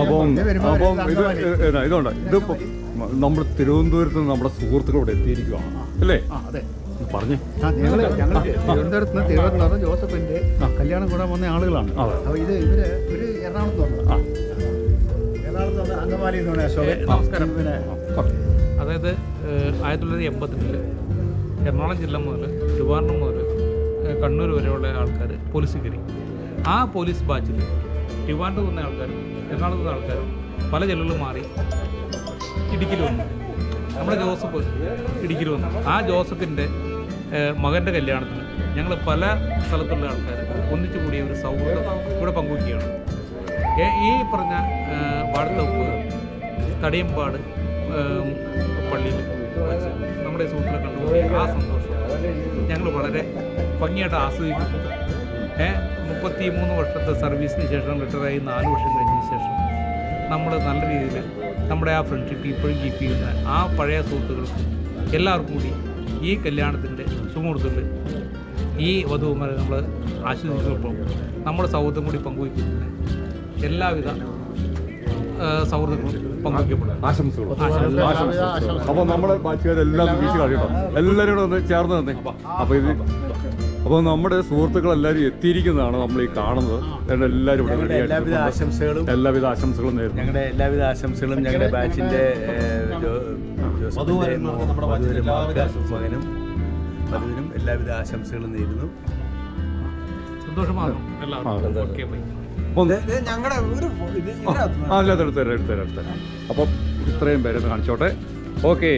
അപ്പം ഇത് അപ്പം ഇത് ഇതുണ്ട്. ഇതിപ്പോ നമ്മൾ തിരുവനന്തപുരത്ത് നിന്ന് നമ്മുടെ സുഹൃത്തുക്കൾ ഇവിടെ എത്തിയിരിക്കുകയാണ് അല്ലേ? പറഞ്ഞു. ഞങ്ങൾ ഞങ്ങൾ തിരുവനന്തപുരത്ത് നിന്ന് തിരുവനന്തപുരം ജോസഫിന്റെ കല്യാണം കൂടാൻ വന്ന ആളുകളാണ്. അപ്പൊ അപ്പോൾ ഇത് ഇവർ ഒരു എറണാകുളത്ത് വന്നത് ആ. എറണാകുളത്ത് വന്ന അങ്കമാലി എന്ന് പറഞ്ഞ നമസ്കാരം. പിന്നെ അതായത് ആയിരത്തി തൊള്ളായിരത്തി എൺപത്തിരണ്ടിൽ എറണാകുളം ജില്ല മുതൽ ട്രിവാൻഡ്രം മുതൽ കണ്ണൂർ വരെയുള്ള ആൾക്കാർ പോലീസ് കയറി. ആ പോലീസ് ബാച്ചിൽ ട്രിവാൻഡ്രം വന്ന ആൾക്കാരും എറണാകുളത്ത് വന്ന ആൾക്കാരും പല ജില്ലകളിലും മാറി ഇടുക്കിയിൽ വന്നു. നമ്മുടെ ജോസഫ് ഇടുക്കിയിൽ വന്നു. ആ ജോസഫിന്റെ മകന്റെ കല്യാണത്തിന് ഞങ്ങൾ പല സ്ഥലത്തുള്ള ആൾക്കാർ ഒന്നിച്ചു കൂടിയ ഒരു സൗഹൃദം ഇവിടെ പങ്കുവയ്ക്കുകയാണ് ഈ പറഞ്ഞ ഏഹ്, വാഴത്തൂപ്പ് തടിയമ്പാട് പള്ളിയിൽ നമ്മുടെ സുഹൃത്തിനെ കണ്ടുകൂടി ആ സന്തോഷം ഞങ്ങൾ വളരെ ഭംഗിയായിട്ട് ആസ്വദിക്കുന്നു. ഏ മുപ്പത്തി മൂന്ന് വർഷത്തെ സർവീസിന് ശേഷം റിട്ടയറായി നാല് വർഷം കഴിഞ്ഞതിന് ശേഷം നമ്മൾ നല്ല രീതിയിൽ നമ്മുടെ ആ ഫ്രണ്ട്ഷിപ്പ് ഇപ്പോഴും കീപ്പ് ചെയ്യുന്ന ആ പഴയ സുഹൃത്തുക്കൾക്കും എല്ലാവർക്കും കൂടി ഈ കല്യാണത്തിന്റെ സുഹൃത്തുക്കൾ ഈ വധുവുമാരെ നമ്മൾ ആശ്വസിക്കുമ്പോൾ നമ്മുടെ സൗഹൃദം കൂടി പങ്കുവയ്ക്കുന്നതിന് എല്ലാവിധ സൗഹൃദങ്ങളും പങ്കുവയ്ക്കപ്പെടും. അപ്പോൾ നമ്മുടെ ബാച്ചുകാരെല്ലാം വീശി കഴിയട്ടോ എല്ലാവരും കൂടെ ഒന്ന് ചേർന്ന് തന്നെ അപ്പോൾ ഇത് അപ്പോൾ നമ്മുടെ സുഹൃത്തുക്കളെല്ലാവരും എത്തിയിരിക്കുന്നതാണ് നമ്മൾ ഈ കാണുന്നത്. എല്ലാവരും ഇവിടെ എല്ലാവിധ ആശംസകളും എല്ലാവിധ ആശംസകളും നേരുന്നു. ഞങ്ങളുടെ എല്ലാവിധ ആശംസകളും ഞങ്ങളുടെ മകൾക്ക് മകനും എല്ലാവിധ ആശംസകളും. നേരുന്നു. എടുത്തരാം എടുത്തരാം എടുത്തരാം അപ്പം ഇത്രയും പേരെ കാണിച്ചോട്ടെ. ഓക്കെ.